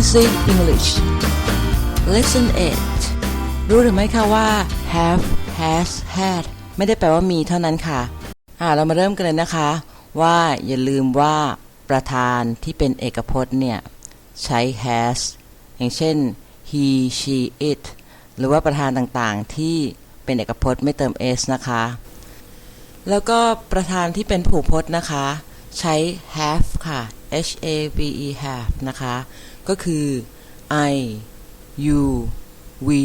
Easy English Lesson 8 รู้หรือไม่คะว่า have has had ไม่ได้แปลว่ามีเท่านั้นค่ะอ่าเรามาเริ่มกันเลยนะคะ ว่าอย่าลืมว่าประธานที่เป็นเอกพจน์เนี่ย ใช้ has อย่างเช่น he she it หรือว่าประธานต่างๆ ที่เป็นเอกพจน์ไม่เติม s นะคะ แล้วก็ประธานที่เป็นผูพจน์นะคะ ใช้ have ค่ะ h a v e have นะคะ ก็คือ I you we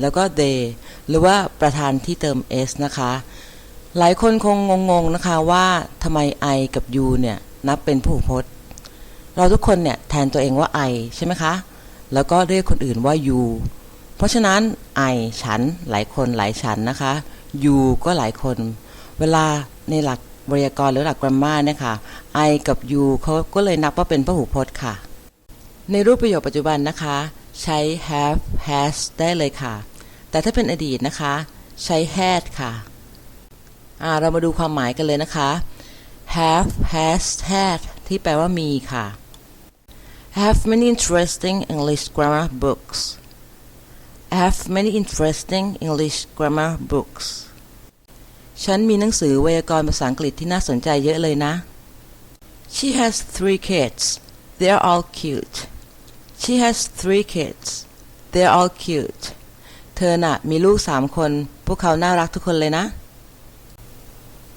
แล้วก็ they หรือว่าประธานที่เติม s นะคะ หลายคนคงงงๆนะคะว่าทำไม I กับ you เนี่ยนับเป็นผู้พจน์ เราทุกคนเนี่ยแทนตัวเองว่า I ใช่ไหมคะ แล้วก็เรียกคนอื่นว่า you เพราะฉะนั้น I ฉันหลายคนหลายฉันนะคะ you ก็หลายคน เวลาในหลัก ไวยากรณ์หรือหลักกราฟมาเนี่ยค่ะ I กับ you เขาก็เลยนับว่าเป็นพหูพจน์ค่ะ ในรูปประโยคปัจจุบันนะคะ ใช้ have has ได้เลยค่ะ แต่ถ้าเป็นอดีตนะคะ ใช้ had ค่ะเรามาดูความหมายกันเลยนะคะ have has had ที่แปลว่ามีค่ะ have many interesting English grammar books have many interesting English grammar books ฉันมีหนังสือไวยากรณ์ภาษาอังกฤษที่น่าสนใจเยอะเลยนะ She has three kids. They're all cute. She has three kids. They're all cute. เธอน่ะมีลูกสามคน พวกเขาน่ารักทุกคนเลยนะ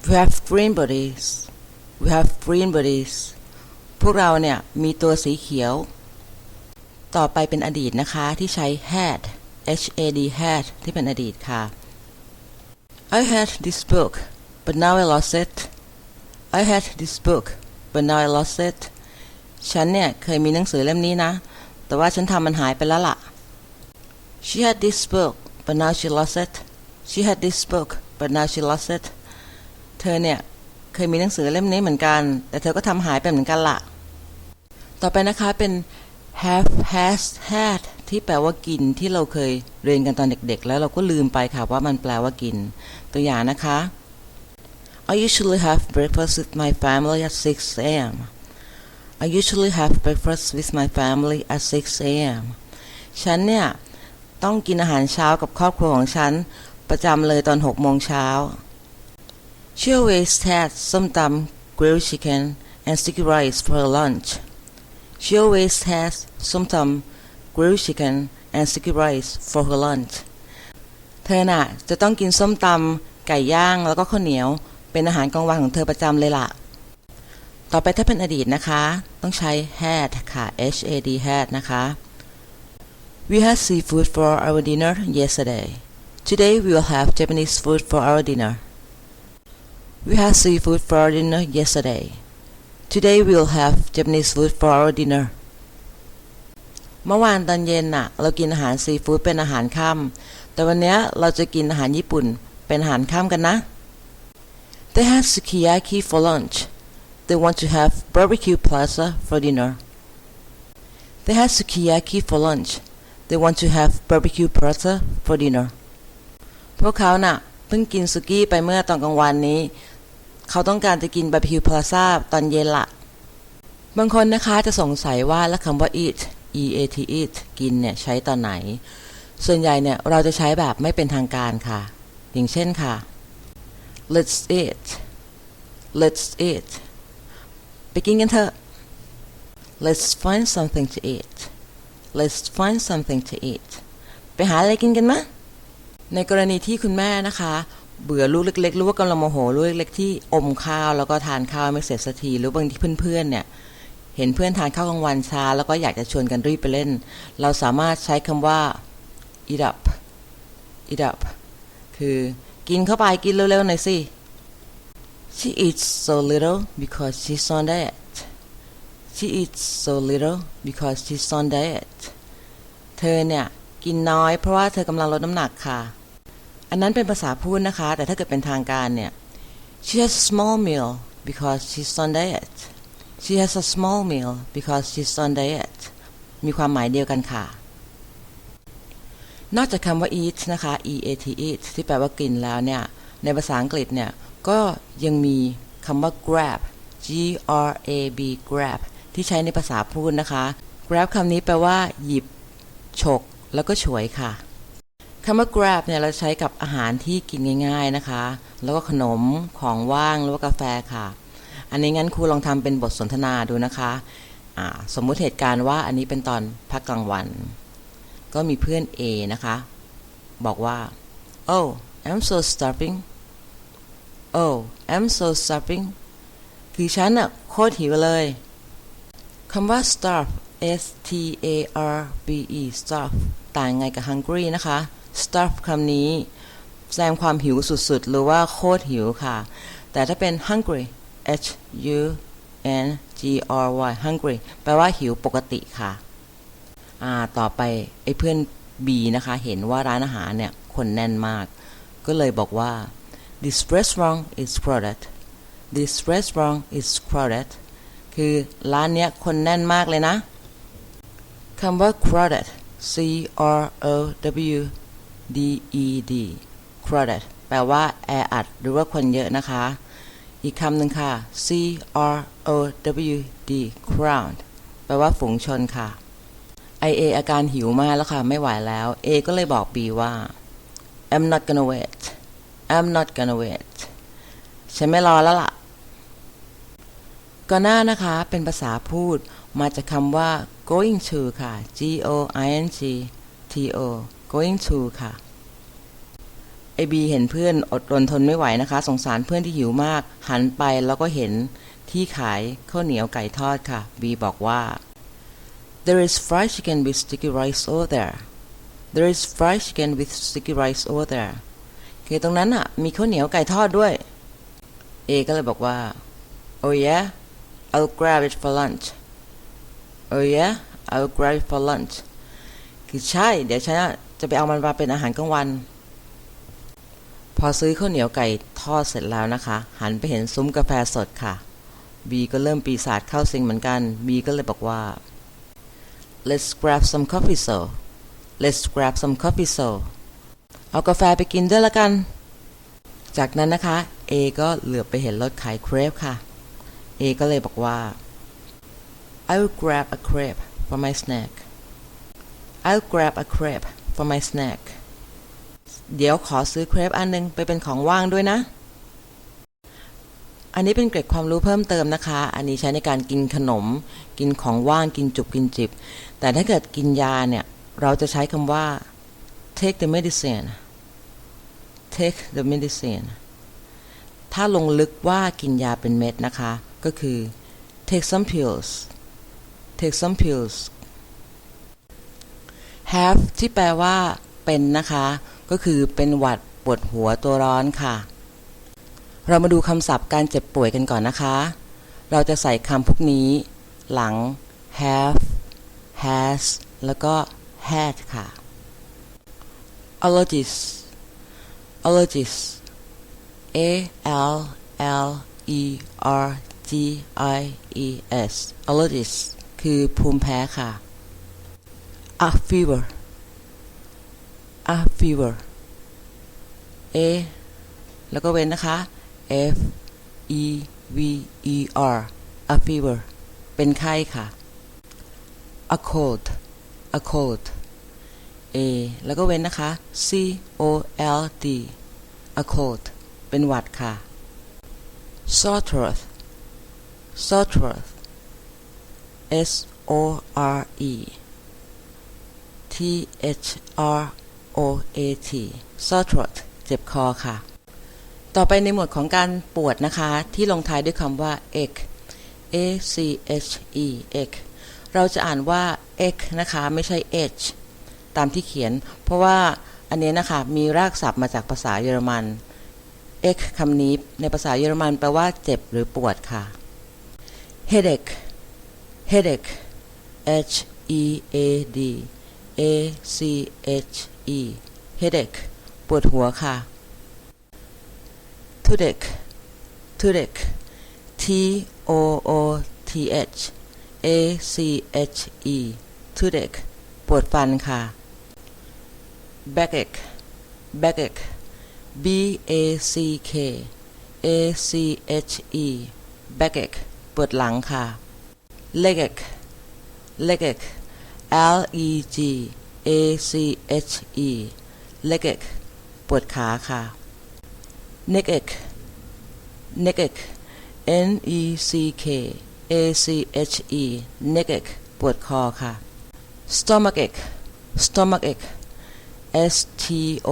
We have green bodies. We have green bodies. พวกเราเนี่ยมีตัวสีเขียว ต่อไปเป็นอดีตนะคะที่ใช้ had h a d had ที่เป็นอดีตค่ะ I had this book but now I lost it I had this book but now I lost it ฉันเนี่ยเคยมีหนังสือเล่มนี้นะ แต่ว่าฉันทำมันหายไปแล้วล่ะ She had this book but now she lost it She had this book but now she lost it เธอเนี่ยเคยมีหนังสือเล่มนี้เหมือนกัน แต่เธอก็ทำหายไปเหมือนกันล่ะ ต่อไปนะคะเป็น have has had ที่แปลว่ากินที่เราเคยเรียนกันตอนเด็กๆ แล้วเราก็ลืมไปค่ะว่ามันแปลว่ากิน ตัวอย่างนะคะ I usually have breakfast with my family at 6 a.m. I usually have breakfast with my family at 6 a.m. ฉันเนี่ย ต้องกินอาหารเช้ากับครอบครัวของฉัน ประจำเลยตอน6โมงเช้า She always had some dumb grilled chicken and sticky rice for lunch. She always has some dumb grilled chicken and sticky rice for her lunch. เธอน่ะจะต้องกินส้มตำไก่ย่างแล้วก็ข้าวเหนียว เป็นอาหารกลางวันของเธอประจำเลยล่ะ ต่อไปถ้าเป็นอดีตนะคะ ต้องใช้ had ค่ะ h a d had นะคะ We had seafood for our dinner yesterday. Today we will have Japanese food for our dinner. We had seafood for our dinner yesterday. Today we'll have Japanese food for our dinner. เมื่อวานตอนเย็นน่ะ เรากินอาหารซีฟู้ดเป็นอาหารค่ำแต่วันนี้เราจะกินอาหารญี่ปุ่นเป็นอาหารค่ำกันนะ They had sukiyaki for lunch. They want to have barbecue plaza for dinner. They had sukiyaki for lunch. They want to have barbecue plaza for dinner. พวกเขาน่ะเพิ่งกินสุกี้ไปเมื่อตอนกลางวันนี้ เขาต้องการจะกินบาร์บีคิวพลาซาตอนเย็นละบางคนนะคะจะสงสัยว่าแล้วคำว่า eat e a t eat กินเนี่ยใช้ตอนไหน ส่วนใหญ่เนี่ยเราจะใช้แบบไม่เป็นทางการค่ะ อย่างเช่นค่ะ let's eat let's eat ไปกินกันเถอะ let's find something to eat let's find something to eat ไปหาอะไรกินกันมะ ในกรณีที่คุณแม่นะคะ เบื่อลูกเล็กๆรือว่ากำลังโมโหลูกเล็กๆที่อมข้าวแล้วก็ทานข้าวไม่เสร็จสักทีหรือบางทีเพื่อนๆเนี่ย เห็นเพื่อนทานข้าวกลางวันช้า แล้วก็อยากจะชวนกันรีบไปเล่น เราสามารถใช้คำว่า eat up eat up คือกินเข้าไปกินเร็วๆหน่อยสิ she eats so little because she's on diet she eats so little because she's on diet เธอเนี่ย กินน้อยเพราะว่าเธอกำลังลดน้ำหนักค่ะ อันนั้นเป็นภาษาพูดนะคะ แต่ถ้าเกิดเป็นทางการเนี่ย she has a small meal because she's on diet she has a small meal because she's on diet มีความหมายเดียวกันค่ะ นอกจากคำว่า eat นะคะ e a t eat ที่แปลว่ากินแล้วเนี่ย ในภาษาอังกฤษเนี่ย ก็ยังมีคำว่า grab g r a b grab ที่ใช้ในภาษาพูดนะคะ grab คำนี้แปลว่า หยิบ ฉก แล้วก็ฉวยค่ะ คำว่า grab เนี่ยเราใช้กับอาหารที่กินง่าย ๆนะคะ แล้วก็ขนมของว่างหรือว่ากาแฟค่ะ อันนี้งั้นครูลองทำเป็นบทสนทนาดูนะคะสมมุติเหตุการณ์ว่าอันนี้เป็นตอนพักกลางวัน ก็มีเพื่อน A นะคะ บอกว่า oh I'm so starving oh I'm so starving คือฉันอะโคตรหิวเลยคำว่า starve s t a r v e starve ต่างไงกับ hungry นะคะ starve คำนี้ แสดงความหิวสุดๆ หรือว่าโคตรหิวค่ะ แต่ถ้าเป็น hungry h u n g r y hungry แปลว่าหิวปกติค่ะอ่าต่อไปไอ้เพื่อน B นะคะ เห็นว่าร้านอาหารเนี่ย คนแน่นมาก ก็เลยบอกว่า this restaurant is crowded this restaurant is crowded คือร้านเนี้ยคนแน่นมากเลยนะคำว่า crowded c r o w d e d crowded แปลว่าแออัดหรือว่าคนเยอะนะคะ อีกคำหนึ่งค่ะ c r o w d crowd แปลว่าฝูงชนค่ะไอเออาการหิวมากแล้วค่ะ ไม่ไหวแล้ว A ก็เลยบอก B ว่า I'm not gonna wait I'm not gonna wait ฉันไม่รอแล้วล่ะก่อนหน้านะคะเป็นภาษาพูดมาจากคำว่า going to ค่ะ G O I N G T O going to ค่ะไอบีเห็นเพื่อนอดรนทนไม่ไหวนะคะ สงสารเพื่อนที่หิวมาก หันไปแล้วก็เห็นที่ขายข้าวเหนียวไก่ทอดค่ะบีบอกว่า There is fried chicken with sticky rice over there. There is fried chicken with sticky rice over there. คือตรงนั้นอะมีข้าวเหนียวไก่ทอดด้วย A ก็เลยบอกว่า Oh yeah I'll grab it for lunch Oh yeah I'll grab it for lunch คือใช่ เดี๋ยวฉันจะไปเอามันมาเป็นอาหารกลางวัน พอซื้อข้าวเหนียวไก่ทอดเสร็จแล้วนะคะ หันไปเห็นซุ้มกาแฟสดค่ะ B ก็เริ่มปีศาจเข้าสิงเหมือนกัน B ก็เลยบอกว่า Let's grab some coffee so Let's grab some coffee so เอากาแฟไปกินด้วยละกัน จากนั้นนะคะ A ก็เหลือบไปเห็นรถขายเครปค่ะ A ก็เลยบอกว่า I'll grab a crepe for my snack I'll grab a crepe for my snack เดี๋ยวขอซื้อเครปอันหนึงไปเป็นของว่างด้วยนะ อันนี้เป็นเกร็ดความรู้เพิ่มเติมนะคะ อันนี้ใช้ในการกินขนม กินของว่าง กินจุบ กินจิบ แต่ถ้าเกิดกินยาเนี่ย เราจะใช้คำว่า take the medicine take the medicine ถ้าลงลึกว่ากินยาเป็นเม็ดนะคะ ก็คือ take some pills take some pills have ที่แปลว่า เป็นนะคะ ก็คือเป็นหวัดปวดหัวตัวร้อนค่ะ เรามาดูคำศัพท์การเจ็บป่วยกันก่อนนะคะ เราจะใส่คำพวกนี้ หลัง have has แล้วก็ had ค่ะ allergies allergies a l l e r g i e s allergies คือภูมิแพ้ค่ะ a fever a fever a แล้วก็เว้นนะคะ f e v e r a fever เป็นไข้ค่ะ a cold a cold a แล้วก็เว้นนะคะ c o l d a cold เป็นหวัดค่ะ sore throat sore throat s o r e t h r o a t sore throat เจ็บคอค่ะ ต่อไปในหมวดของการปวดนะคะ ที่ลงท้ายด้วยคำว่า ache a c h e ache เราจะอ่านว่า ache นะคะ ไม่ใช่ h ตามที่เขียน เพราะว่าอันนี้นะคะ มีรากศัพท์มาจากภาษาเยอรมัน ache คำนี้ในภาษาเยอรมันแปลว่าเจ็บหรือปวดค่ะ headache headache h e a d a c h e headache ปวดหัวค่ะ toothache toothache t o o t h a c h e toothache ปวดฟันค่ะ backache backache b a c k a c h e backache ปวดหลังค่ะ legache legache L E G A C H E leg ปวดขาค่ะ neck ache neck ache N E C K A C H E neck ache ปวดคอค่ะ stomach ache stomach ache S T O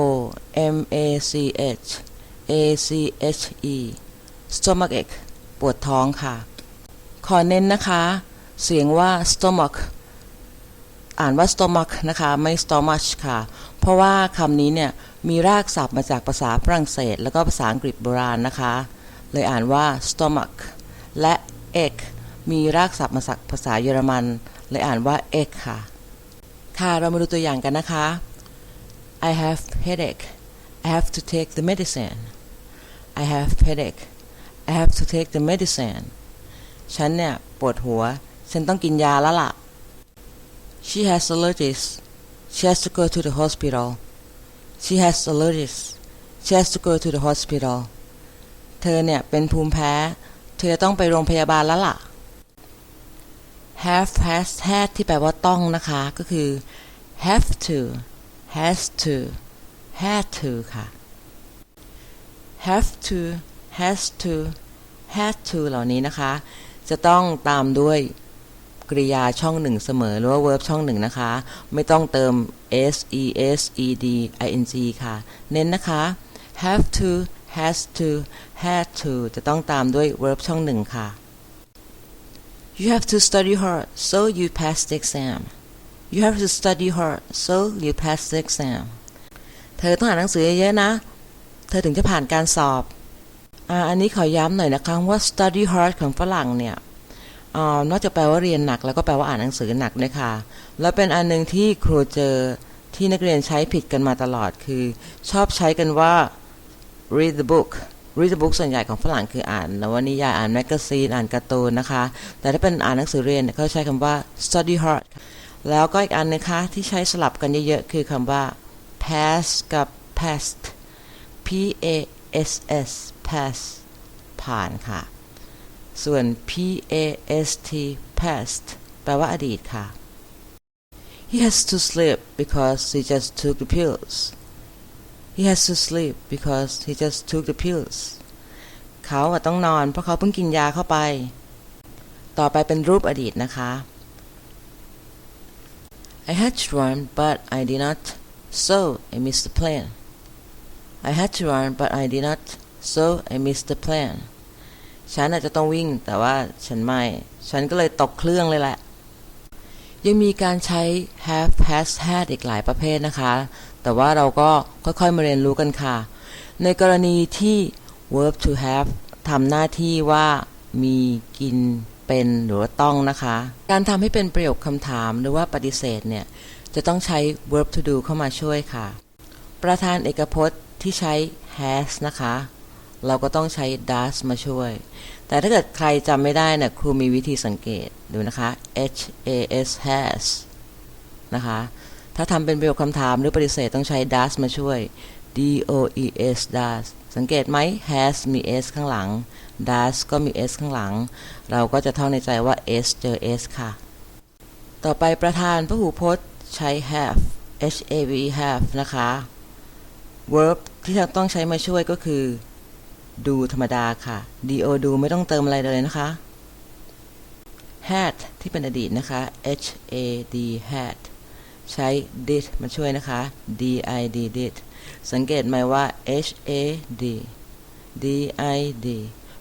M A C H A C H E stomach ache ปวดท้องค่ะ ขอเน้นนะคะ เสียงว่า stomach อ่านว่า stomach นะคะไม่ stomach ค่ะ เพราะว่าคำนี้เนี่ยมีรากศัพท์มาจากภาษาฝรั่งเศส แล้วก็ภาษาอังกฤษโบราณนะคะ เลยอ่านว่า stomach และ egg มีรากศัพท์มาจากภาษาเยอรมัน เลยอ่านว่า egg ค่ะ ค่ะ เรามาดูตัวอย่างกันนะคะ I have headache I have to take the medicine I have headache I have to take the medicine ฉันเนี่ยปวดหัว ฉันต้องกินยาแล้วล่ะ She has allergies She has to go to the hospital She has allergies She has to go to the hospital เธอเนี่ยเป็นภูมิแพ้ เธอต้องไปโรงพยาบาลแล้วล่ะ have has had ที่แปลว่าต้องนะคะ ก็คือ have to has to had to ค่ะ have to has to had to เหล่านี้นะคะ จะต้องตามด้วย กริยาช่องหนึ่งเสมอหรือว่า verb ช่องหนึ่งนะคะ ไม่ต้องเติม s e s e d i n g ค่ะ เน้นนะคะ have to has to had to จะต้องตามด้วย verb ช่องหนึ่งค่ะ You have to study hard so you pass the exam You have to study hard so you pass the exam เธอต้องอ่านหนังสือเยอะๆนะ เธอถึงจะผ่านการสอบ อ่า อันนี้ขอย้ำหน่อยนะคะว่า study hard ของฝรั่งเนี่ย นอกจากแปลว่าเรียนหนักแล้วก็แปลว่าอ่านหนังสือหนักด้วยค่ะ แล้วเป็นอันหนึ่งที่ครูเจอที่นักเรียนใช้ผิดกันมาตลอดคือ ชอบใช้กันว่า read the book read the book ส่วนใหญ่ของฝรั่งคืออ่านนวนิยายอ่านแมกกาซีนอ่านการ์ตูนนะคะ แต่ถ้าเป็นอ่านหนังสือเรียนเนี่ยเขาใช้คำว่า study hard แล้วก็อีกอันนะคะที่ใช้สลับกันเยอะๆคือคำว่า pass กับ past p a s s pass ผ่านค่ะ ส่วน p a s t past แปลว่าอดีตค่ะ he has to sleep because he just took the pills he has to sleep because he just took the pills เขาต้องนอนเพราะเขาเพิ่งกินยาเข้าไป ต่อไปเป็นรูปอดีตนะคะ I had to run but I did not so I missed the plane I had to run but I did not so I missed the plane ฉันอาจจะต้องวิ่ง แต่ว่าฉันไม่ ฉันก็เลยตกเครื่องเลยแหละ ยังมีการใช้ have has had อีกหลายประเภทนะคะ แต่ว่าเราก็ค่อยๆมาเรียนรู้กันค่ะ ในกรณีที่ verb to have ทำหน้าที่ว่ามีกินเป็นหรือว่าต้องนะคะ การทำให้เป็นประโยคคำถามหรือว่าปฏิเสธเนี่ย จะต้องใช้ verb to do เข้ามาช่วยค่ะ ประธานเอกพจน์ที่ใช้ has นะคะ เราก็ต้องใช้ does มาช่วย แต่ถ้าเกิดใครจำไม่ได้นี่ยครูมีวิธีสังเกตดูนะคะ h a s has นะคะ ถ้าทำเป็นประโยคคำถามหรือปฏิเสธต้องใช้ does มาช่วย d o e s does สังเกตไหม has มี s ข้างหลัง does ก็มี s ข้างหลัง เราก็จะท่องในใจว่า s เจอ s ค่ะ ต่อไปประธานพหูพจน์ใช้ have h a v e have นะคะ verb ที่เราต้องใช้มาช่วยก็คือ do ธรรมดาค่ะ do do ไม่ต้องเติมอะไรเลยนะคะ had ที่เป็นอดีตนะคะ h a d had ใช้ did มาช่วยนะคะ d i d did สังเกตไหมว่า h a d d i d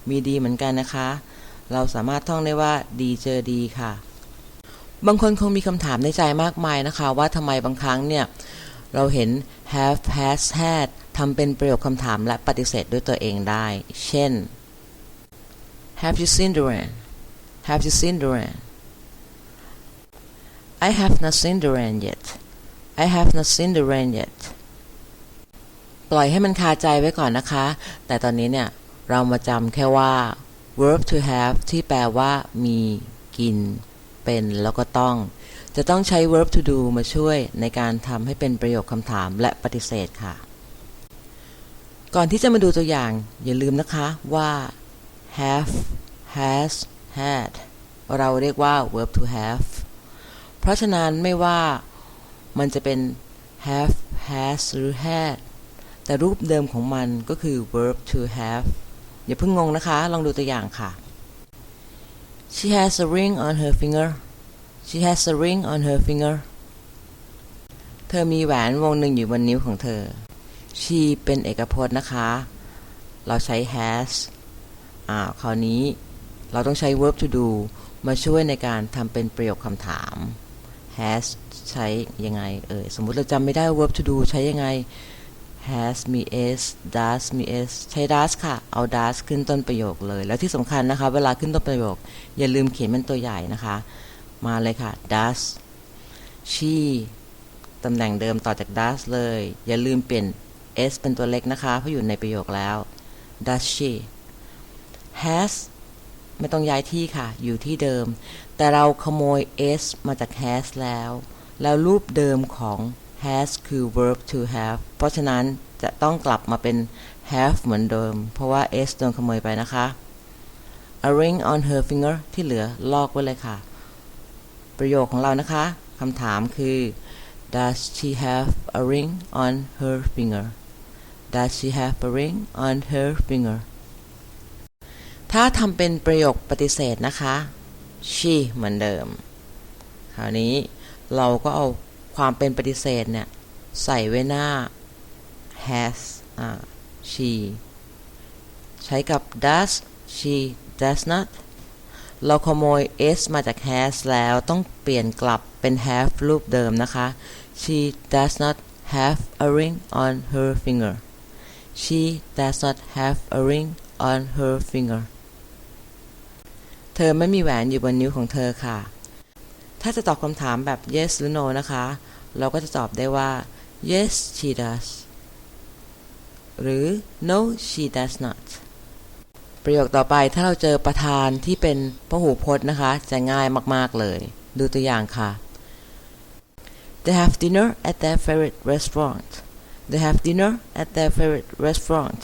มีดีเหมือนกันนะคะ เราสามารถท่องได้ว่าดีเจอดีค่ะ บางคนคงมีคำถามในใจมากมายนะคะ ว่าทำไมบางครั้งเนี่ย เราเห็น have has had ทำเป็นประโยคคำถามและปฏิเสธด้วยตัวเองได้ เช่น Have you seen the rain Have you seen the rain I have not seen the rain yet I have not seen the rain yet ปล่อยให้มันคาใจไว้ก่อนนะคะ แต่ตอนนี้เนี่ย เรามาจำแค่ว่า verb to have ที่แปลว่า มีกิน เป็น แล้วก็ต้อง จะต้องใช้ verb to do มาช่วยในการทำให้เป็นประโยคคำถามและปฏิเสธค่ะ ก่อนที่จะมาดูตัวอย่าง อย่าลืมนะคะว่า have has had เราเรียกว่า verb to have เพราะฉะนั้นไม่ว่ามันจะเป็น have has หรือ had แต่รูปเดิมของมันก็คือ verb to have อย่าเพิ่งงงนะคะ ลองดูตัวอย่างค่ะ She has a ring on her finger She has a ring on her finger เธอมีแหวนวงหนึ่งอยู่บนนิ้วของเธอ she เป็นเอกพจน์นะคะ เราใช้ has อ่าคราวนี้เราต้องใช้ verb to do มาช่วยในการทำเป็นประโยคคำถาม has ใช้ยังไงเออสมมุติเราจำไม่ได้ verb to do ใช้ยังไง has มี s does มี s ใช้ does ค่ะ เอา does ขึ้นต้นประโยคเลย แล้วที่สำคัญนะคะ เวลาขึ้นต้นประโยค อย่าลืมเขียนเป็นตัวใหญ่นะคะ มาเลยค่ะ does she ตำแหน่งเดิมต่อจาก does เลย อย่าลืมเปลี่ยน s เป็นตัวเล็กนะคะ เพราะอยู่ในประโยคแล้ว does she has ไม่ต้องย้ายที่ค่ะ อยู่ที่เดิม แต่เราขโมย s มาจาก has แล้ว แล้วรูปเดิมของ has คือ verb to have เพราะฉะนั้นจะต้องกลับมาเป็น have เหมือนเดิม เพราะว่า s โดนขโมยไปนะคะ a ring on her finger ที่เหลือลอกไว้เลยค่ะ ประโยคของเรานะคะคำถามคือ does she have a ring on her finger does she have a ring on her finger ถ้าทำเป็นประโยคปฏิเสธนะคะ she เหมือนเดิม คราวนี้เราก็เอาความเป็นปฏิเสธเนี่ย ใส่ไว้หน้า has อ่า she ใช้กับ does she does not เราขโมย s มาจาก has แล้วต้องเปลี่ยนกลับเป็น have รูปเดิมนะคะ she does not have a ring on her finger she does not have a ring on her finger เธอไม่มีแหวนอยู่บนนิ้วของเธอค่ะ ถ้าจะตอบคำถามแบบ yes หรือ no นะคะ เราก็จะตอบได้ว่า yes she does หรือ no she does not ประโยคต่อไปถ้าเราเจอประธานที่เป็นพหูพจน์นะคะ จะง่ายมากๆเลย ดูตัวอย่างค่ะ They have dinner at their favorite restaurant They have dinner at their favorite restaurant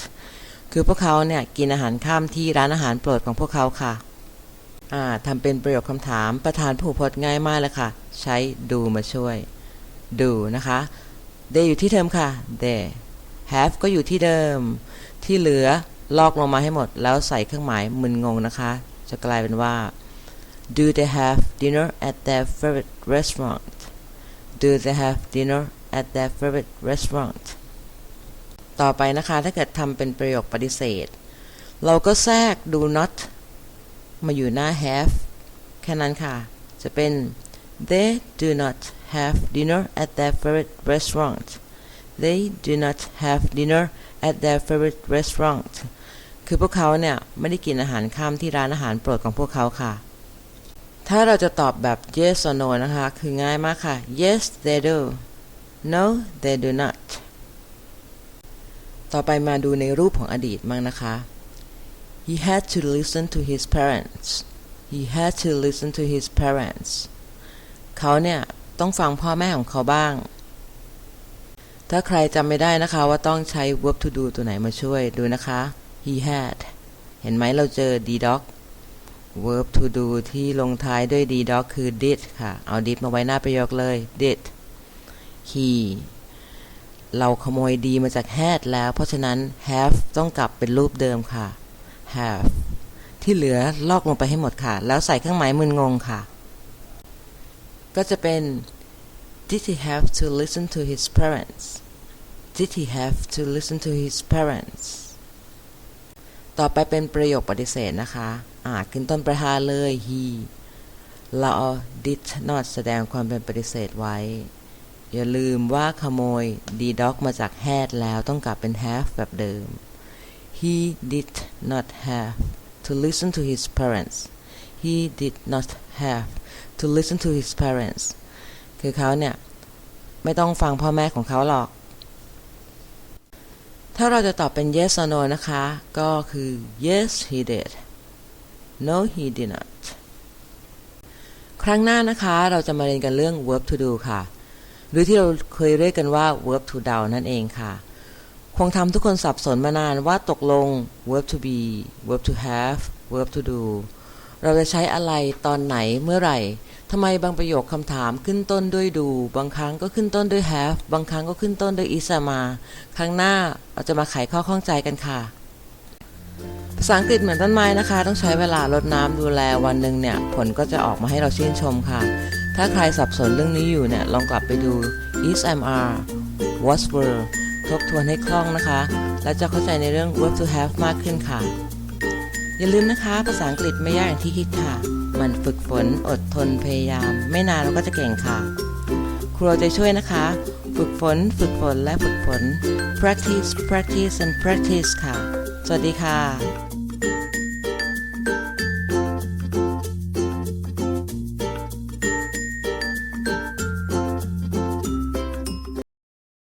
คือพวกเขาเนี่ยกินอาหารข้ามที่ร้านอาหารโปรดของพวกเขาค่ะทำเป็นประโยคคำถามประธานผู้พจน์ง่ายมากเลยค่ะ ใช้ดูมาช่วย ดูนะคะ they อยู่ที่เดิมค่ะ they have ก็อยู่ที่เดิม ที่เหลือลอกลงมาให้หมด แล้วใส่เครื่องหมายมึนงงนะคะ จะกลายเป็นว่า do they have dinner at their favorite restaurant do they have dinner at their favorite restaurant ต่อไปนะคะ ถ้าเกิดทำเป็นประโยคปฏิเสธ เราก็แทรก do not มาอยู่หน้า have แค่นั้นค่ะ จะเป็น they do not have dinner at their favorite restaurant they do not have dinner at their favorite restaurant คือพวกเขาเนี่ย ไม่ได้กินอาหารข้ามที่ร้านอาหารโปรดของพวกเขาค่ะ ถ้าเราจะตอบแบบ yes or no นะคะ คือง่ายมากค่ะ yes they do no they do not ต่อไปมาดูในรูปของอดีตมั่งนะคะ he had to listen to his parents he had to listen to his parents เขาเนี่ยต้องฟังพ่อแม่ของเขาบ้าง ถ้าใครจำไม่ได้นะคะว่าต้องใช้ verb to do ตัวไหนมาช่วยดูนะคะ he had เห็นไหมเราเจอ d doc verb to do ที่ลงท้ายด้วย d doc คือ did ค่ะ เอา did มาไว้หน้าประโยคเลย did he เราขโมย d มาจาก had แล้ว เพราะฉะนั้น have ต้องกลับเป็นรูปเดิมค่ะ have ที่เหลือลอกลงไปให้หมดค่ะ แล้วใส่เครื่องหมายมึนงงค่ะ ก็จะเป็น Did he have to listen to his parents Did he have to listen to his parents ต่อไปเป็นประโยคปฏิเสธนะคะอ่าขึ้นต้นประธานเลย he เราเอา did not แสดงความเป็นปฏิเสธไว้ อย่าลืมว่าขโมย d doc มาจาก had แล้วต้องกลับเป็น have แบบเดิม he did not have to listen to his parents he did not have to listen to his parents คือเขาเนี่ย ไม่ต้องฟังพ่อแม่ของเขาหรอก ถ้าเราจะตอบเป็น yes or no นะคะ ก็คือ yes he did no he did not ครั้งหน้านะคะ เราจะมาเรียนกันเรื่อง verb to do ค่ะ หรือที่เราเคยเรียกกันว่า verb to down นั่นเองค่ะ คงทำทุกคนสับสนมานานว่าตกลง verb to be verb to have verb to do เราจะใช้อะไรตอนไหนเมื่อไหร่ทำไมบางประโยคคำถามขึ้นต้นด้วยดู บางครั้งก็ขึ้นต้นด้วย have บางครั้งก็ขึ้นต้นด้วย is มา ครั้งหน้าเราจะมาไขข้อข้องใจกันค่ะ ภาษาอังกฤษเหมือนต้นไม้นะคะ ต้องใช้เวลารดน้ำดูแลวันหนึ่งเนี่ย ผลก็จะออกมาให้เราชื่นชมค่ะ ถ้าใครสับสนเรื่องนี้อยู่เนี่ย ลองกลับไปดู is am are was were ทบทวนให้คล่องนะคะ แล้วจะเข้าใจในเรื่อง verb to have มากขึ้นค่ะ อย่าลืมนะคะ ภาษาอังกฤษไม่ยากอย่างที่คิดค่ะ มันฝึกฝนอดทนพยายาม ไม่นานเราก็จะเก่งค่ะ ครูจะช่วยนะคะ ฝึกฝน ฝึกฝนและฝึกฝน practice practice and practice ค่ะ สวัสดีค่ะ